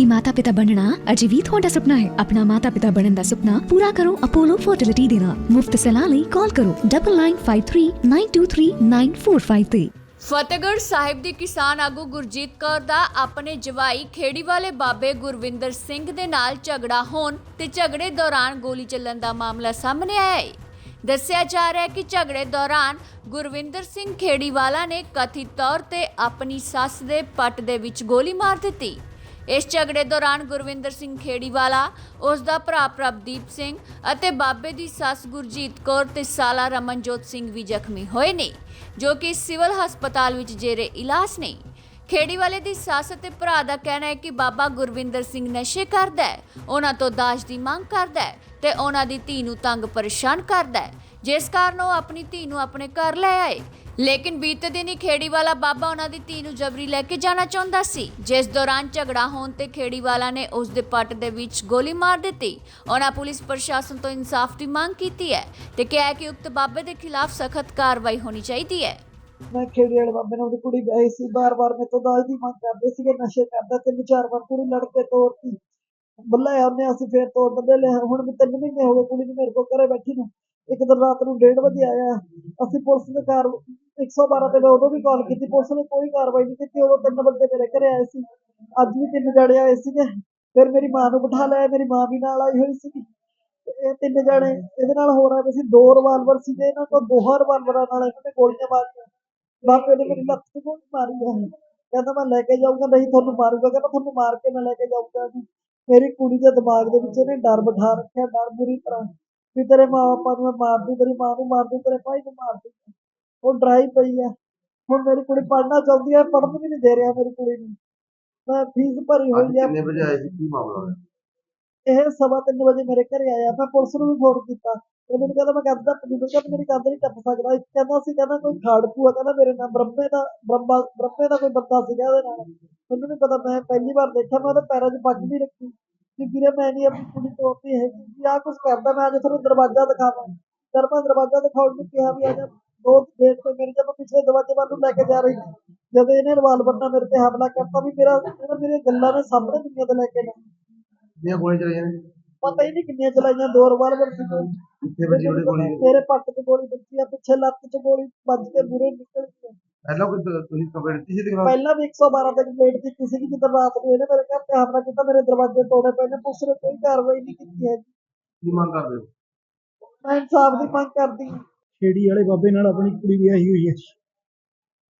ਕਿ ਮਾਤਾ-ਪਿਤਾ ਬਣਨਾ ਅਜੇ ਤੁਹਾਡਾ ਸੁਪਨਾ ਹੈ। ਆਪਣਾ ਮਾਤਾ-ਪਿਤਾ ਬਣਨ ਦਾ ਸੁਪਨਾ ਪੂਰਾ ਕਰੋ ਅਪੋਲੋ ਫਰਟੀਲਿਟੀ ਦੇ ਨਾਲ। ਮੁਫਤ ਸਲਾਹ ਲਈ ਕਾਲ ਕਰੋ 9953923945 ਤੇ ਫਤਿਹਗੜ੍ਹ ਸਾਹਿਬ ਦੀ ਕਿਸਾਨ ਆਗੂ ਗੁਰਜੀਤ ਕੌਰ ਦਾ ਆਪਣੇ ਜਵਾਈ ਖੇੜੀ ਵਾਲੇ ਬਾਬੇ ਗੁਰਵਿੰਦਰ ਸਿੰਘ ਦੇ ਨਾਲ ਝਗੜਾ ਹੋਣ ਤੇ ਝਗੜੇ ਦੌਰਾਨ ਗੋਲੀ ਚੱਲਣ ਦਾ ਮਾਮਲਾ ਸਾਹਮਣੇ ਆਇਆ ਹੈ। ਦੱਸਿਆ ਜਾ ਰਿਹਾ ਹੈ ਕਿ ਝਗੜੇ ਦੌਰਾਨ ਗੁਰਵਿੰਦਰ ਸਿੰਘ ਖੇੜੀਵਾਲਾ ਨੇ ਕਥਿਤ ਤੌਰ ਤੇ ਆਪਣੀ ਸੱਸ ਦੇ ਪੱਟ ਦੇ ਵਿੱਚ ਗੋਲੀ ਮਾਰ ਦਿੱਤੀ। ਇਸ ਝਗੜੇ ਦੌਰਾਨ ਗੁਰਵਿੰਦਰ ਸਿੰਘ ਖੇੜੀਵਾਲਾ, ਉਸ ਦਾ ਭਰਾ ਪ੍ਰਭਦੀਪ ਸਿੰਘ ਅਤੇ ਬਾਬੇ ਦੀ ਸੱਸ ਗੁਰਜੀਤ ਕੌਰ ਤੇ ਸਾਲਾ ਰਮਨਜੋਤ ਸਿੰਘ ਵੀ ਜ਼ਖਮੀ ਹੋਏ ਨੇ, ਜੋ ਕਿ ਸਿਵਲ ਹਸਪਤਾਲ ਵਿੱਚ ਜੇਰੇ ਇਲਾਜ ਨੇ। ਖੇੜੀਵਾਲੇ ਦੀ ਸੱਸ ਅਤੇ ਭਰਾ ਦਾ ਕਹਿਣਾ ਹੈ ਕਿ ਬਾਬਾ ਗੁਰਵਿੰਦਰ ਸਿੰਘ ਨਸ਼ੇ ਕਰਦਾ ਹੈ, ਉਹਨਾਂ ਤੋਂ ਦਾਜ ਦੀ ਮੰਗ ਕਰਦਾ ਹੈ ਤੇ ਉਹਨਾਂ ਦੀ ਧੀ ਨੂੰ ਤੰਗ ਪਰੇਸ਼ਾਨ ਕਰਦਾ ਹੈ। ਜਿਸ ਕਾਰਨ ਉਹ ਆਪਣੀ ਧੀ ਨੂੰ ਆਪਣੇ ਘਰ ਲੈ ਆਏ। ਲੇਕਿਨ ਬੀਤੇ ਦਿਨ ਹੀ ਖੇੜੀਵਾਲਾ ਬਾਬਾ ਉਹਨਾਂ ਦੀ ਧੀ ਨੂੰ ਜਬਰੀ ਲੈ ਕੇ ਜਾਣਾ ਚਾਹੁੰਦਾ ਸੀ। ਜਿਸ ਦੌਰਾਨ ਝਗੜਾ ਹੋਣ ਤੇ ਖੇੜੀਵਾਲਾ ਨੇ ਉਸ ਦੇ ਪੱਟ ਦੇ ਵਿੱਚ ਗੋਲੀ ਮਾਰ ਦਿੱਤੀ। ਉਹਨਾਂ ਪੁਲਿਸ ਪ੍ਰਸ਼ਾਸਨ ਤੋਂ ਇਨਸਾਫ ਦੀ ਮੰਗ ਕੀਤੀ ਹੈ ਤੇ ਕਿਹਾ ਕਿ ਉਕਤ ਬਾਬੇ ਦੇ ਖਿਲਾਫ ਸਖਤ ਕਾਰਵਾਈ ਹੋਣੀ ਚਾਹੀਦੀ ਹੈ। ਮੈਂ ਖੇੜੀ ਵਾਲੇ ਬਾਬੇ ਨਾਲ ਉਹਦੀ ਕੁੜੀ ਵਿਆਹੀ ਸੀ, ਬਾਰ-ਬਾਰ ਮੇਰੇ ਤੋਂ ਦਾਜ ਦੀ ਮੰਗ ਕਰਦੇ ਸੀਗੇ, ਨਸ਼ੇ ਕਰਦਾ ਤਿੰਨ ਚਾਰ ਵਾਰ ਕੁੜੀ ਲੜ ਕੇ ਤੋਰਤੀ ਬੱਲੇ ਉਹਨੇ ਅਸੀਂ ਫੇਰ ਤੋੜ ਦਿੰਦੇ ਲੈ ਹੁਣ ਵੀ ਤਿੰਨ ਮਹੀਨੇ ਹੋ ਗਏ ਕੁੜੀ ਨੂੰ ਮੇਰੇ ਕੋਲ ਘਰੇ ਬੈਠੀ ਨੂੰ। ਇੱਕ ਦਿਨ ਰਾਤ ਨੂੰ 1:30 ਵਜੇ ਆਇਆ, ਅਸੀਂ ਪੁਲਿਸ ਦੇ ਕਾਰ 112 ਤੇ ਮੈਂ ਉਦੋਂ ਵੀ ਕਾਲ ਕੀਤੀ, ਪੁਲਿਸ ਨੇ ਕੋਈ ਕਾਰਵਾਈ ਨਹੀਂ ਕੀਤੀ, ਉਦੋਂ ਤਿੰਨ ਬੰਦੇ ਮੇਰੇ ਘਰੇ ਆਏ ਸੀ। ਅੱਜ ਵੀ ਤਿੰਨ ਜਣੇ ਆਏ ਸੀਗੇ। ਫਿਰ ਮੇਰੀ ਮਾਂ ਨੂੰ ਬਿਠਾ ਲਿਆ, ਮੇਰੀ ਮਾਂ ਵੀ ਨਾਲ ਆਈ ਹੋਈ ਸੀਗੀ। ਇਹ ਤਿੰਨ ਜਣੇ, ਇਹਦੇ ਨਾਲ ਹੋ ਰਿਹਾ ਸੀ, ਦੋ ਰਿਵਾਲਵਰ ਸੀਗੇ, ਇਹਨਾਂ ਕੋਲ ਦੋਹਾਂ ਰਿਵਾਲਵਰਾਂ ਨਾਲ ਇਹਨਾਂ ਨੇ ਗੋਲੀਆਂ ਮਾਰੀਆਂ। ਬਾਪੇ ਨੇ ਮੇਰੀ ਲੱਤ ਤੇ ਗੋਲੀ ਮਾਰੀ ਹੈ ਕਹਿੰਦਾ ਮੈਂ ਲੈ ਕੇ ਜਾਊਂਗਾ, ਨਹੀਂ ਤੁਹਾਨੂੰ ਮਾਰੂਗਾ। ਕਹਿੰਦਾ ਤੁਹਾਨੂੰ ਮਾਰ ਕੇ ਮੈਂ ਲੈ ਕੇ ਜਾਊਂਗਾ। ਮੇਰੀ ਕੁੜੀ ਦੇ ਦਿਮਾਗ ਦੇ ਵਿੱਚ ਇਹਨੇ ਡਰ ਬਿਠਾ ਰੱਖਿਆ, ਡਰ ਬੁਰੀ ਤਰ੍ਹਾਂ। ਵੀ ਤੇਰੇ ਮਾਂ ਬਾਪਾ ਨੂੰ ਮੈਂ ਮਾਰ ਦੂੰ, ਤੇਰੀ ਮਾਂ ਨੂੰ ਮਾਰ ਦੂੰ, ਤੇਰੇ ਭਾਈ ਨੂੰ ਮਾਰ ਦੂੰ। ਉਹ ਡਰਾਈ ਪਈ ਹੈ ਹੁਣ ਮੇਰੀ ਕੁੜੀ ਪੜ੍ਹਨਾ ਚਾਹੁੰਦੀ ਹੈ ਪੜ੍ਹਨ ਵੀ ਨਹੀਂ ਦੇ ਰਿਹਾ ਮੇਰੀ ਕੁੜੀ ਨੂੰ। ਮੈਂ ਫੀਸ ਭਰੀ ਹੋਈ ਹੈ ਕਿੰਨੇ ਵਜੇ ਆਏ ਸੀ? ਕੀ ਮਾਮਲਾ ਹੋਇਆ? ਇਹ ਸਵਾ ਤਿੰਨ ਵਜੇ ਮੇਰੇ ਘਰੇ ਆਇਆ। ਮੈਂ ਪੁਲਿਸ ਨੂੰ ਵੀ ਫੋਨ ਕੀਤਾ। ਇਹ ਮੈਨੂੰ ਕਹਿੰਦਾ ਮੈਂ ਟੱਪ ਨਹੀਂ ਕਹਿੰਦਾ ਮੇਰੀ ਕੰਧ ਨਹੀਂ ਟੱਪ ਸਕਦਾ। ਇੱਕ ਕਹਿੰਦਾ ਸੀ ਕਹਿੰਦਾ ਕੋਈ ਖਾੜਕੂ ਆ। ਕਹਿੰਦਾ ਮੇਰੇ ਨਾਲ ਬ੍ਰਹਮੇ ਦਾ ਬ੍ਰਹਮਾ ਬ੍ਰਹਮੇ ਦਾ ਕੋਈ ਬੰਦਾ ਸੀਗਾ ਉਹਦੇ ਨਾਲ। ਮੈਨੂੰ ਨਹੀਂ ਪਤਾ ਮੈਂ ਪਹਿਲੀ ਵਾਰ ਦੇਖਿਆ। ਮੈਂ ਉਹਦੇ ਪੈਰਾਂ 'ਚ ਪੱਗ ਵੀ ਰੱਖੀ। ਕਿ ਵੀਰੇ ਮੈਂ ਨਹੀਂ ਆਪਣੀ ਕੁੜੀ ਤੋੜਦੀ ਹੈਗੀ। ਕਿ ਆਹ ਕੁਝ ਕਰਦਾ ਮੈਂ ਅੱਜ ਤੁਹਾਨੂੰ ਦਰਵਾਜ਼ਾ ਦਿਖਾਵਾਂ। ਜਦ ਮੈਂ ਦਰਵਾਜ਼ਾ ਦਿਖਾਉਣ ਨੂੰ ਕਿਹਾ ਵੀ ਆ ਜਾ। ਦੋ ਗੇਟ ਤੇ ਮੇਰੇ ਜਦੋਂ ਪਿਛਲੇ ਦਰਵਾਜ਼ੇ ਵੱਲ ਨੂੰ ਲੈ ਕੇ ਜਾ ਰਹੀ ਸੀ ਜਦੋਂ ਇਹਨੇ ਰਿਵਾਲਵਰ ਨਾਲ ਮੇਰੇ ਤੇ ਹਮਲਾ ਕਰਤਾ ਵੀ ਮੇਰਾ ਇਹਨੇ ਮੇਰੀਆਂ ਗੱਲਾਂ ਨੇ ਸਾਹਮਣੇ ਦੁਨੀਆ ਤੇ ਲੈ ਕੇ ਨਾ ਦੀਆਂ ਗੋਲੀਆਂ ਚਲਾਈਆਂ ਨੇ? ਪਤਾ ਹੀ ਨਹੀਂ ਕਿੰਨੀਆਂ ਚਲਾਈਆਂ ਦੋ ਰਿਵਾਲਵਰ ਸੀ। ਕਿੱਥੇ ਵੱਜੀ ਉਹਦੀ ਗੋਲੀ? ਮੇਰੇ ਪੱਟ 'ਚ ਗੋਲੀ ਵੱਜੀ ਆ ਪਿੱਛੇ ਲੱਤ 'ਚ ਗੋਲੀ ਵੱਜ ਕੇ ਬੁਰੇ ਨਿਕਲ ਗਈ ਪਹਿਲਾਂ ਕੋਈ ਤੁਸੀਂ ਕੰਪਲੇਂਟ ਦਿੱਤੀ ਸੀ ਪਹਿਲਾਂ ਵੀ 112 ਤੇ ਕੰਪਲੇਂਟ ਕੀਤੀ ਸੀ ਜਦੋਂ ਰਾਤ ਨੂੰ ਇਹਨੇ ਮੇਰੇ ਘਰ ਤੇ ਹਮਲਾ ਕੀਤਾ ਮੇਰੇ ਦਰਵਾਜ਼ੇ ਤੋੜੇ ਪਏ ਨੇ ਪੁਲਿਸ ਨੇ ਕੋਈ ਕਾਰਵਾਈ ਨਹੀਂ ਕੀਤੀ ਹੈ ਕੀ ਮੰਗ ਕਰਦੇ ਹੋ? ਮੈਂ ਇਨਸਾਫ ਦੀ ਮੰਗ ਕਰਦੀ ਹਾਂ। ਖੇੜੀ ਵਾਲੇ ਬਾਬੇ ਨਾਲ ਆਪਣੀ ਕੁੜੀ ਵਿਆਹੀ ਹੋਈ ਹੈ।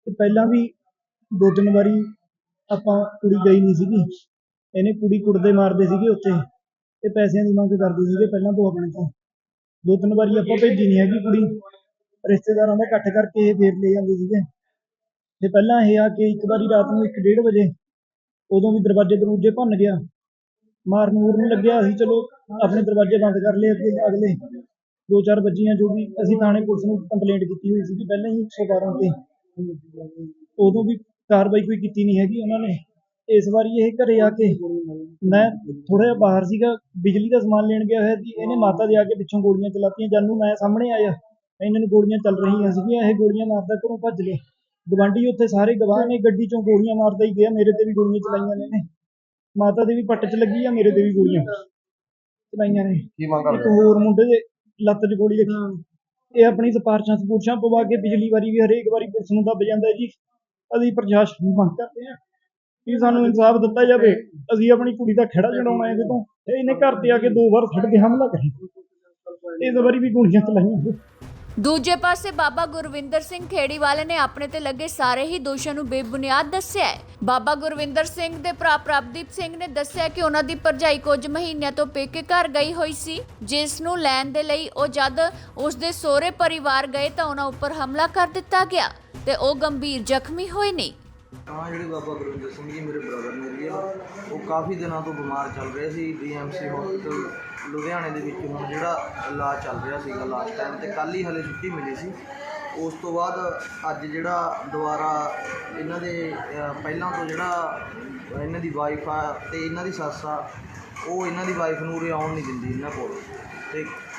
ਤੇ ਪਹਿਲਾਂ ਵੀ ਦੋ ਤਿੰਨ ਵਾਰੀ ਆਪਾਂ ਕੁੜੀ ਗਈ ਨਹੀਂ ਸੀਗੀ। ਇਹਨੇ ਕੁੜੀ ਕੁੜਦੇ ਮਾਰਦੇ ਸੀਗੇ ਉੱਥੇ। ਤੇ ਪੈਸਿਆਂ ਦੀ ਮੰਗ ਕਰਦੇ ਸੀਗੇ ਪਹਿਲਾਂ ਤੋਂ ਆਪਣੇ ਤੋਂ। ਦੋ ਤਿੰਨ ਵਾਰੀ ਆਪਾਂ ਭੇਜੀ ਨਹੀਂ ਹੈਗੀ ਕੁੜੀ। ਰਿਸ਼ਤੇਦਾਰਾਂ ਦਾ ਇਕੱਠ ਕਰਕੇ ਇਹ ਫੇਰ ਲੈ ਜਾਂਦੇ ਸੀਗੇ। ਤੇ ਪਹਿਲਾਂ ਇਹ ਆ ਕੇ ਇੱਕ ਵਾਰੀ ਰਾਤ ਨੂੰ 1:30 ਵਜੇ ਉਦੋਂ ਵੀ ਦਰਵਾਜ਼ੇ ਦਰੂਜੇ ਭੰਨ ਗਿਆ। ਮਾਰਨ ਮੂਰਨ ਲੱਗਿਆ ਅਸੀਂ ਚਲੋ, ਆਪਣੇ ਦਰਵਾਜ਼ੇ ਬੰਦ ਕਰ ਲਏ ਅੱਗੇ ਅਗਲੇ ਦੋ ਚਾਰ ਬੱਜੀਆਂ ਜੋ ਵੀ ਅਸੀਂ ਥਾਣੇ ਪੁਲਿਸ ਨੂੰ ਕੰਪਲੇਂਟ ਕੀਤੀ ਹੋਈ ਸੀ ਕਿ ਪਹਿਲਾਂ ਹੀ 112 ਤੇ। ਉਦੋਂ ਵੀ ਕਾਰਵਾਈ ਕੋਈ ਕੀਤੀ ਨਹੀਂ ਹੈਗੀ ਉਹਨਾਂ ਨੇ। ਇਸ ਵਾਰੀ ਇਹ ਘਰੇ ਆ ਕੇ ਮੈਂ ਥੋੜਾ ਜਿਹਾ ਬਾਹਰ ਸੀਗਾ ਬਿਜਲੀ ਦਾ ਸਮਾਨ ਲੈਣ ਗਿਆ ਹੋਇਆ ਸੀ ਇਹਨੇ ਮਾਤਾ ਦੇ ਆ ਕੇ ਪਿੱਛੋਂ ਗੋਲੀਆਂ ਚਲਾਤੀਆਂ। ਜਾਨੂੰ ਮੈਂ ਸਾਹਮਣੇ ਆਇਆ ਇਹਨਾਂ ਨੂੰ ਗੋਲੀਆਂ ਚੱਲ ਰਹੀਆਂ ਸੀਗੀਆਂ ਇਹ ਗੋਲੀਆਂ ਮਾਰਦਾ ਘਰੋਂ ਭੱਜ ਲਏ ਗਵਾਂਢੀ ਉੱਥੇ ਸਾਰੇ ਗਵਾਹ ਨੇ ਗੱਡੀ ਚੋਂ ਗੋਲੀਆਂ ਮਾਰਦਾ ਹੀ ਗਿਆ ਮੇਰੇ ਤੇ ਵੀ ਗੋਲੀਆਂ ਚਲਾਈਆਂ ਨੇ ਇਹਨੇ। ਮਾਤਾ ਦੇ ਵੀ ਪੱਟ 'ਚ ਲੱਗੀ ਆ ਮੇਰੇ ਤੇ ਵੀ ਗੋਲੀਆਂ ਚਲਾਈਆਂ ਨੇ। ਕੀ ਮੰਗ ਇੱਕ ਕਰਦੇ ਹੋਰ ਮੁੰਡੇ ਦੇ ਲੱਤ 'ਚ ਗੋਲੀ ਲੱਗੀ ਇਹ ਆਪਣੀ ਸਿਫਾਰਸ਼ਾਂ ਸਪੂਰਸ਼ਾਂ ਪਵਾ ਕੇ ਪਿਛਲੀ ਵਾਰੀ ਵੀ ਹਰੇਕ ਵਾਰੀ ਪੁਲਿਸ ਨੂੰ ਦੱਬ ਜਾਂਦਾ ਹੈ ਜੀ। ਅਸੀਂ ਪ੍ਰਸ਼ਾਸਨ ਨੂੰ ਮੰਗ ਕਰਦੇ ਹਾਂ ਕਿ ਸਾਨੂੰ ਇਨਸਾਫ ਦਿੱਤਾ ਜਾਵੇ। ਅਸੀਂ ਆਪਣੀ ਕੁੜੀ ਦਾ ਖੜਾ ਛਡਾਉਣਾ ਹੈ ਜਦੋਂ ਤੇ। ਇਹਨੇ ਘਰ ਤੇ ਆ ਕੇ ਦੋ ਵਾਰ ਛੱਡ ਕੇ ਹਮਲਾ ਕਰਿਆ। ਇਸ ਵਾਰੀ ਵੀ ਗੋਲੀਆਂ ਚਲਾਈਆਂ ਦੂਜੇ ਪਾਸੇ ਬਾਬਾ ਗੁਰਵਿੰਦਰ ਸਿੰਘ ਖੇੜੀ ਵਾਲੇ ਨੇ ਆਪਣੇ ਤੇ ਲੱਗੇ ਸਾਰੇ ਹੀ ਦੋਸ਼ਾਂ ਨੂੰ ਬੇਬੁਨਿਆਦ ਦੱਸਿਆ ਹੈ। ਬਾਬਾ ਗੁਰਵਿੰਦਰ ਸਿੰਘ ਦੇ ਭਰਾ ਪ੍ਰਭਦੀਪ ਸਿੰਘ ਨੇ ਦੱਸਿਆ ਕਿ ਉਹਨਾਂ ਦੀ ਭਰਜਾਈ ਕੁਝ ਮਹੀਨਿਆਂ ਤੋਂ ਪੇਕੇ ਘਰ ਗਈ ਹੋਈ ਸੀ। ਜਿਸ ਨੂੰ ਲੈਣ ਦੇ ਲਈ ਉਹ ਜਦ ਉਸ ਦੇ ਸਹੁਰੇ ਪਰਿਵਾਰ ਗਏ ਤਾਂ ਉਹਨਾਂ ਉੱਪਰ ਹਮਲਾ ਕਰ ਦਿੱਤਾ ਗਿਆ ਤੇ ਉਹ ਗੰਭੀਰ ਜ਼ਖਮੀ ਹੋਏ ਨੇ। ਹਾਂ ਜਿਹੜੇ ਬਾਬਾ ਗੁਰਵਿੰਦਰ ਸਿੰਘ ਜੀ ਮੇਰੇ ਬ੍ਰਦਰ ਨੇ ਜੀ, ਉਹ ਕਾਫੀ ਦਿਨਾਂ ਤੋਂ ਬਿਮਾਰ ਚੱਲ ਰਹੇ ਸੀ ਡੀਐਮਸੀ ਹਸਪੀਟਲ ਲੁਧਿਆਣੇ ਦੇ ਵਿੱਚ ਹੁਣ ਜਿਹੜਾ ਇਲਾਜ ਚੱਲ ਰਿਹਾ ਸੀਗਾ ਲਾਸਟ ਟਾਈਮ ਤੇ ਕੱਲ ਹੀ ਹਲੇ ਛੁੱਟੀ ਮਿਲੀ ਸੀ। ਉਸ ਤੋਂ ਬਾਅਦ ਅੱਜ ਜਿਹੜਾ ਦੁਬਾਰਾ ਇਹਨਾਂ ਦੇ ਪਹਿਲਾਂ ਤੋਂ ਜਿਹੜਾ ਇਹਨਾਂ ਦੀ ਵਾਈਫ ਆ ਤੇ ਇਹਨਾਂ ਦੀ ਸੱਸ ਆ, ਉਹ ਇਹਨਾਂ ਦੀ ਵਾਈਫ ਨੂੰ ਉਰੇ ਨਹੀਂ ਦਿੰਦੀ ਇਹਨਾਂ ਕੋਲ। ਤੇ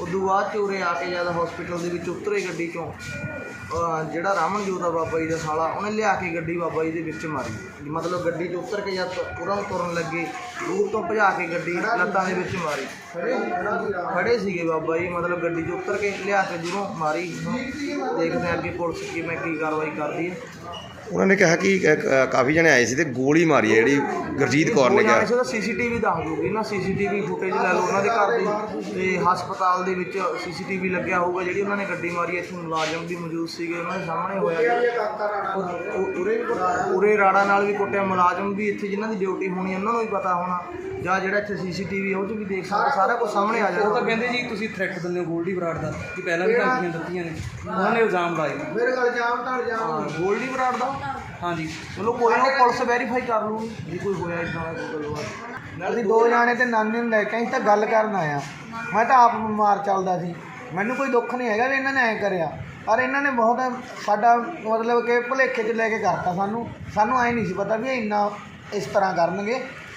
ਉਦੋਂ ਬਾਅਦ 'ਚ ਉਰੇ ਆ ਕੇ ਜਦ ਹਸਪੀਟਲ ਦੇ ਵਿੱਚ ਉਤਰੇ ਗੱਡੀ 'ਚੋਂ, ਅਹ ਜਿਹੜਾ ਰਾਮਨਜੋਤ ਆ ਬਾਬਾ ਜੀ ਦਾ ਸਾਲਾ, ਉਹਨੇ ਲਿਆ ਕੇ ਗੱਡੀ ਬਾਬਾ ਜੀ ਦੇ ਵਿੱਚ ਮਾਰੀ। ਮਤਲਬ ਗੱਡੀ 'ਚ ਉਤਰ ਕੇ ਜਦ ਉਹਨਾਂ ਤੁਰਨ ਲੱਗੇ, ਦੂਰ ਤੋਂ ਭਜਾ ਕੇ ਗੱਡੀ ਲੱਤਾਂ ਦੇ ਵਿੱਚ ਮਾਰੀ। ਖੜੇ ਸੀਗੇ ਬਾਬਾ ਜੀ, ਮਤਲਬ ਗੱਡੀ 'ਚ ਉਤਰ ਕੇ ਲਿਆ ਕੇ ਦੂਰੋਂ ਮਾਰੀ। ਦੇਖਦੇ ਹਾਂ ਅੱਗੇ ਪੁਲਿਸ ਕਿਵੇਂ ਕੀ ਕਾਰਵਾਈ ਕਰਦੀ ਹੈ। ਉਹਨਾਂ ਨੇ ਕਿਹਾ ਕਿ ਕ- ਕਾਫੀ ਜਣੇ ਆਏ ਸੀ ਤੇ ਗੋਲੀ ਮਾਰੀ ਹੈ ਜਿਹੜੀ ਗੁਰਜੀਤ ਕੌਰ ਨੇ ਉਹ ਕਿਹਾ ਜਾਣੇ ਸੀ, ਉਹਦਾ ਸੀਸੀਟੀਵੀ ਦੱਸ ਦੂਗੀ ਨਾ, ਸੀਸੀਟੀਵੀ ਫੁਟੇਜ ਲੈ ਲਓ ਉਹਨਾਂ ਦੇ ਘਰ ਦੀ। ਤੇ ਹਸਪਤਾਲ ਦੇ ਵਿੱਚ ਸੀਸੀਟੀਵੀ ਲੱਗਿਆ ਹੋਊਗਾ, ਜਿਹੜੀ ਉਹਨਾਂ ਨੇ ਗੱਡੀ ਮਾਰੀ, ਇੱਥੇ ਮੁਲਾਜ਼ਮ ਵੀ ਮੌਜੂਦ ਸੀਗੇ, ਉਹਨਾਂ ਦੇ ਸਾਹਮਣੇ ਹੋਇਆ ਉਹ- ਉਹ- ਉਰੇ ਉਰੇ ਰਾੜਾ ਨਾਲ ਵੀ ਕੁੱਟਿਆ, ਮੁਲਾਜ਼ਮ ਵੀ ਇੱਥੇ ਜਿਨ੍ਹਾਂ ਦੀ ਡਿਊਟੀ ਹੋਣੀ, ਉਹਨਾਂ ਨੂੰ ਵੀ ਪਤਾ ਹੋਣਾ। ਜਾਂ ਜਿਹੜਾ ਇੱਥੇ ਸੀਸੀਟੀਵੀ ਉਹ 'ਚ ਵੀ ਦੇਖ ਸਕਦੇ ਸਾਰਾ ਕੁਝ ਸਾਹਮਣੇ ਆ ਉਹ ਤਾਂ ਜਾਣਾ। ਕਹਿੰਦੇ ਜੀ ਤੁਸੀਂ ਥ੍ਰੈਟ ਦਿੰਦੇ ਹੋ ਗੋਲਡੀ ਬਰਾੜ ਦਾ ਕਿ ਪਹਿਲਾਂ ਵੀ ਧਮਕੀਆਂ ਦਿੱਤੀਆਂ ਨੇ। ਉਹਨਾਂ ਨੇ ਇਲਜ਼ਾਮ ਲਾਏ। ਨੇ। ਮੇਰੇ ਗੱਲ ਜਾਮ ਤਾਂ ਜਾਮ ਗੋਲਡੀ ਬਰਾੜ ਦਾ? ਹਾਂਜੀ। ਚਲੋ ਕੋਈ ਨਾ ਪੁਲਿਸ ਵੈਰੀਫਾਈ ਕਰ ਲੂਗੀ ਜੇ ਕੋਈ ਹੋਇਆ ਇਦਾਂ ਦਾ ਕੋਈ ਗੱਲਬਾਤ ਅਸੀਂ ਦੋ ਜਾਣੇ ਤੇ ਨਾਨੀ ਨੂੰ ਲੈ ਕੇ ਅਸੀਂ ਤਾਂ ਗੱਲ ਕਰਨ ਆਇਆ। ਮੈਂ ਤਾਂ ਆਪ ਬਿਮਾਰ ਚੱਲਦਾ ਸੀ। ਮੈਨੂੰ ਕੋਈ ਦੁੱਖ ਨਹੀਂ ਹੈਗਾ ਵੀ ਇਹਨਾਂ ਨੇ ਐ ਕਰਿਆ। ਪਰ ਇਹਨਾਂ ਨੇ ਬਹੁਤ ਸਾਡਾ ਮਤਲਬ ਕਿ ਭੁਲੇਖੇ 'ਚ ਲੈ ਕੇ ਕਰਤਾ ਸਾਨੂੰ। ਸਾਨੂੰ ਐ ਨਹੀਂ ਸੀ ਪਤਾ ਵੀ ਇਹ ਇੰਨਾ ਇਸ ਤਰ੍ਹਾਂ ਕਰਨਗੇ।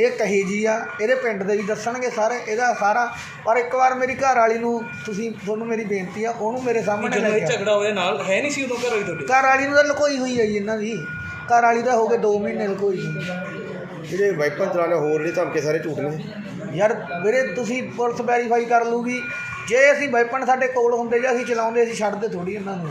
ਇਹ ਕਹੀ ਜੀ ਆ ਇਹਦੇ ਪਿੰਡ ਦੇ ਵੀ ਦੱਸਣਗੇ ਸਾਰੇ ਇਹਦਾ ਸਾਰਾ। ਪਰ ਇੱਕ ਵਾਰ ਮੇਰੀ ਘਰ ਵਾਲੀ ਨੂੰ ਤੁਸੀਂ ਤੁਹਾਨੂੰ ਮੇਰੀ ਬੇਨਤੀ ਆ ਉਹਨੂੰ ਮੇਰੇ ਸਾਹਮਣੇ ਜਦੋਂ ਲੈ ਇਹ ਕੇ। ਝਗੜਾ ਹੋਇਆ ਨਾਲ ਹੈ ਨਹੀਂ ਸੀ ਉਦੋਂ ਘਰ ਹੋਈ ਤੁਹਾਡੇ? ਘਰ ਵਾਲੀ ਨੂੰ ਤਾਂ ਲੁਕੋਈ ਹੋਈ ਹੈ ਜੀ ਇਹਨਾਂ ਦੀ। ਘਰ ਵਾਲੀ ਤਾਂ ਹੋ ਗਏ 2 ਮਹੀਨੇ ਲੁਕੋਈ। ਹੋਈ ਜਿਹੜੇ ਵਾਈਪਰ ਚਲਾਣੇ ਹੋਰ ਜਿਹੜੇ ਧਮਕੇ ਸਾਰੇ ਝੂਠ ਨੇ। ਯਾਰ ਵੀਰੇ ਤੁਸੀਂ ਪੁਲਿਸ ਵੈਰੀਫਾਈ ਕਰ ਲੂਗੀ ਜੇ ਅਸੀਂ ਵੈਪਨ ਸਾਡੇ ਕੋਲ ਹੁੰਦੇ ਜਾਂ ਅਸੀਂ ਚਲਾਉਂਦੇ ਅਸੀਂ ਛੱਡਦੇ ਥੋੜੀ ਇਹਨਾਂ ਨੂੰ।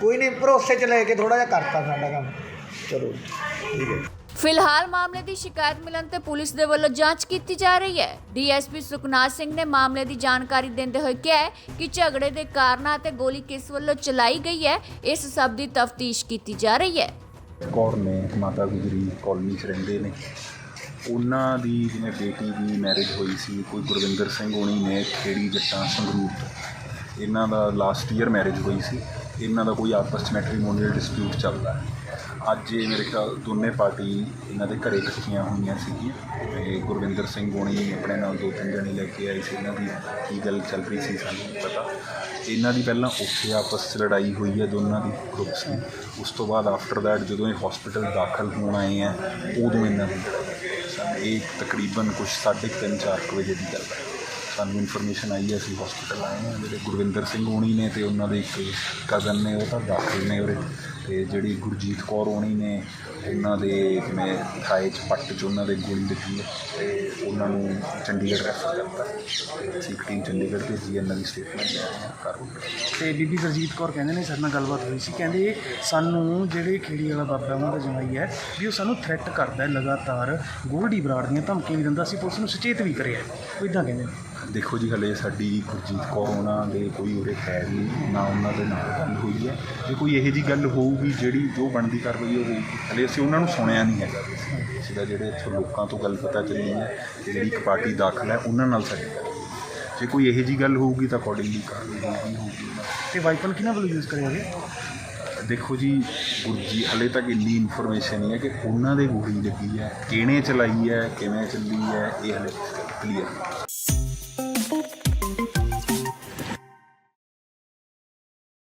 ਕੋਈ ਨਹੀਂ ਭਰੋਸੇ 'ਚ ਲੈ ਕੇ ਥੋੜਾ ਜਿਹਾ ਕਰਤਾ ਸਾਡਾ ਕੰਮ। ਚਲੋ ਠੀਕ ਹੈ। ਫਿਲਹਾਲ ਮਾਮਲੇ ਦੀ ਸ਼ਿਕਾਇਤ ਮਿਲਣ ਤੇ ਪੁਲਿਸ ਦੇ ਵੱਲੋਂ ਜਾਂਚ ਕੀਤੀ ਜਾ ਰਹੀ ਹੈ। ਡੀਐਸਪੀ ਸੁਖਨਾਥ ਸਿੰਘ ਨੇ ਮਾਮਲੇ ਦੀ ਜਾਣਕਾਰੀ ਦਿੰਦੇ ਹੋਏ ਕਿਹਾ ਕਿ ਝਗੜੇ ਦੇ ਕਾਰਨਾਂ ਅਤੇ ਗੋਲੀ ਕਿਸ ਵੱਲੋਂ ਚਲਾਈ ਗਈ ਹੈ ਇਸ ਸਭ ਦੀ ਤਫਤੀਸ਼ ਕੀਤੀ ਜਾ ਰਹੀ ਹੈ। ਕੌਰ ਨੇ ਮਾਤਾ ਗੁਜਰੀ ਕਾਲੋਨੀ 'ਚ ਰਹਿੰਦੇ ਨੇ। ਉਹਨਾਂ ਦੀ ਜਿਵੇਂ ਬੇਟੀ ਦੀ ਮੈਰਿਜ ਹੋਈ ਸੀ ਕੋਈ ਗੁਰਵਿੰਦਰ ਸਿੰਘ ਹੋਣੀ ਨੇ ਖੇੜੀ ਜੱਟਾਂ ਸੰਗਰੂਰ ਤੋਂ। ਇਹਨਾਂ ਦਾ ਲਾਸਟ ਈਅਰ ਮੈਰਿਜ ਹੋਈ ਸੀ। ਇਹਨਾਂ ਦਾ ਕੋਈ ਆਪਸ 'ਚ ਮੈਟਰੀਮੋਨੀਅਲ ਡਿਸਪਿਊਟ ਚੱਲਦਾ ਹੈ। ਅੱਜ ਇਹ ਮੇਰੇ ਖਿਆਲ ਦੋਨੇ ਪਾਰਟੀ ਇਹਨਾਂ ਦੇ ਘਰੇ ਇਕੱਠੀਆਂ ਹੋਈਆਂ ਸੀਗੀਆਂ। ਤੇ ਗੁਰਵਿੰਦਰ ਸਿੰਘ ਹੋਣੀ ਆਪਣੇ ਨਾਲ ਦੋ ਤਿੰਨ ਜਣੇ ਲੈ ਕੇ ਆਏ ਸੀ। ਇਹਨਾਂ ਦੀ ਕੀ ਗੱਲ ਚੱਲ ਰਹੀ ਸੀ ਸਾਨੂੰ ਨਹੀਂ ਪਤਾ। ਇਹਨਾਂ ਦੀ ਪਹਿਲਾਂ ਉੱਥੇ ਆਪਸ 'ਚ ਲੜਾਈ ਹੋਈ ਹੈ ਦੋਨਾਂ ਦੀ ਗਰੁੱਪਸ ਦੀ। ਉਸ ਤੋਂ ਬਾਅਦ ਆਫਟਰ ਦੈਟ ਜਦੋਂ ਇਹ ਹਸਪੀਟਲ ਦਾਖਲ ਹੋਣ ਆਏ ਆ ਉਦੋਂ ਇਹਨਾਂ ਦੀ ਇਹ ਤਕਰੀਬਨ ਕੁਝ ਸਾਢੇ ਕੁ ਤਿੰਨ ਚਾਰ ਕੁ ਵਜੇ ਦੀ ਗੱਲ ਹੈ। ਸਾਨੂੰ ਇਨਫੋਰਮੇਸ਼ਨ ਆਈ ਹੈ ਅਸੀਂ ਹਸਪੀਟਲ ਆਏ ਹਾਂ। ਜਿਹੜੇ ਗੁਰਵਿੰਦਰ ਸਿੰਘ ਹੋਣੀ ਨੇ ਤੇ ਉਹਨਾਂ ਦੇ ਇੱਕ ਕਜ਼ਨ ਨੇ ਉਹ ਤਾਂ ਦਾਖਲ ਨੇ ਉਰੇ। ਤੇ ਜਿਹੜੀ ਗੁਰਜੀਤ ਕੌਰ ਹੋਣੀ ਨੇ ਉਹਨਾਂ ਦੇ ਮੈਂ ਥਾਏ 'ਚ ਪੱਟ 'ਚ ਉਹਨਾਂ ਦੇ ਗੋਲੀ ਲੱਗੀ ਹੈ ਤੇ ਉਹਨਾਂ ਨੂੰ ਚੰਡੀਗੜ੍ਹ ਰੈਫਰ ਕਰਤਾ। ਸਿੱਖ ਟੀਮ ਚੰਡੀਗੜ੍ਹ ਭੇਜੀ ਹੈ, ਸਟੇਟਮੈਂਟ ਲੈ ਰਹੇ ਤੇ ਬੀਬੀ ਗੁਰਜੀਤ ਕੌਰ ਕਹਿੰਦੇ ਨੇ ਸਰ ਨਾਲ ਗੱਲਬਾਤ ਹੋਈ ਸੀ। ਕਹਿੰਦੇ ਸਾਨੂੰ ਜਿਹੜੇ ਖੇੜੀ ਵਾਲਾ ਬਾਬਾ ਉਹਨਾਂ ਦਾ ਜਵਾਈ ਹੈ ਵੀ ਉਹ ਸਾਨੂੰ ਥ੍ਰੈਟ ਕਰਦਾ ਹੈ ਲਗਾਤਾਰ ਗੋਲਡੀ ਬਰਾੜ ਦੀਆਂ ਧਮਕੀਆਂ ਵੀ ਦਿੰਦਾ। ਸੀ ਪੁਲਿਸ ਨੂੰ ਸੁਚੇਤ ਵੀ ਕਰਿਆ ਉਹ ਇਦਾਂ ਕਹਿੰਦੇ ਨੇ। ਦੇਖੋ ਜੀ ਹਲੇ ਸਾਡੀ ਗੁਰਜੀਤ ਕੌਰ ਉਹਨਾਂ ਦੇ ਕੋਈ ਉਰੇ ਹੈ ਨਹੀਂ ਨਾ ਉਹਨਾਂ ਦੇ ਨਾਲ ਗੱਲ ਹੋਈ ਹੈ। ਜੇ ਕੋਈ ਇਹੋ ਜੀ ਗੱਲ ਹੋਊਗੀ ਜਿਹੜੀ ਜੋ ਬਣਦੀ ਕਾਰਵਾਈ ਉਹ ਹੋਊਗੀ ਹਲੇ ਅਸੀਂ ਉਹਨਾਂ ਨੂੰ ਸੁਣਿਆ ਨਹੀਂ ਹੈਗਾ ਸਿੱਧਾ ਜਿਹੜੇ ਇੱਥੋਂ ਲੋਕਾਂ ਤੋਂ ਗੱਲ ਪਤਾ ਚੱਲੀ ਹੈ ਜਿਹੜੀ ਇੱਕ ਪਾਰਟੀ ਦਾਖਲ ਹੈ ਉਹਨਾਂ ਨਾਲ ਸਾਡੀ ਗੱਲ। ਜੇ ਕੋਈ ਇਹੋ ਜੀ ਗੱਲ ਹੋਊਗੀ ਤਾਂ ਅਕੋਰਡਿੰਗਲੀ ਕਾਰਵਾਈ ਹੋਊਗੀ ਹੋਊਗੀ। ਤੇ ਵਾਈਪਨ ਕਿਹਨਾਂ ਵੱਲੋਂ ਯੂਜ਼ ਕਰਿਆ ਗਿਆ? ਦੇਖੋ ਜੀ ਗੁਰਜੀ ਹਲੇ ਤੱਕ ਇੰਨੀ ਇਨਫੋਰਮੇਸ਼ਨ ਨਹੀਂ ਹੈ ਕਿ ਉਹਨਾਂ ਦੇ ਗੋਲੀ ਲੱਗੀ ਹੈ ਕਿਹਨੇ ਚਲਾਈ ਹੈ ਕਿਵੇਂ ਚੱਲੀ ਹੈ ਇਹ ਹਲੇ ਕਲੀਅਰ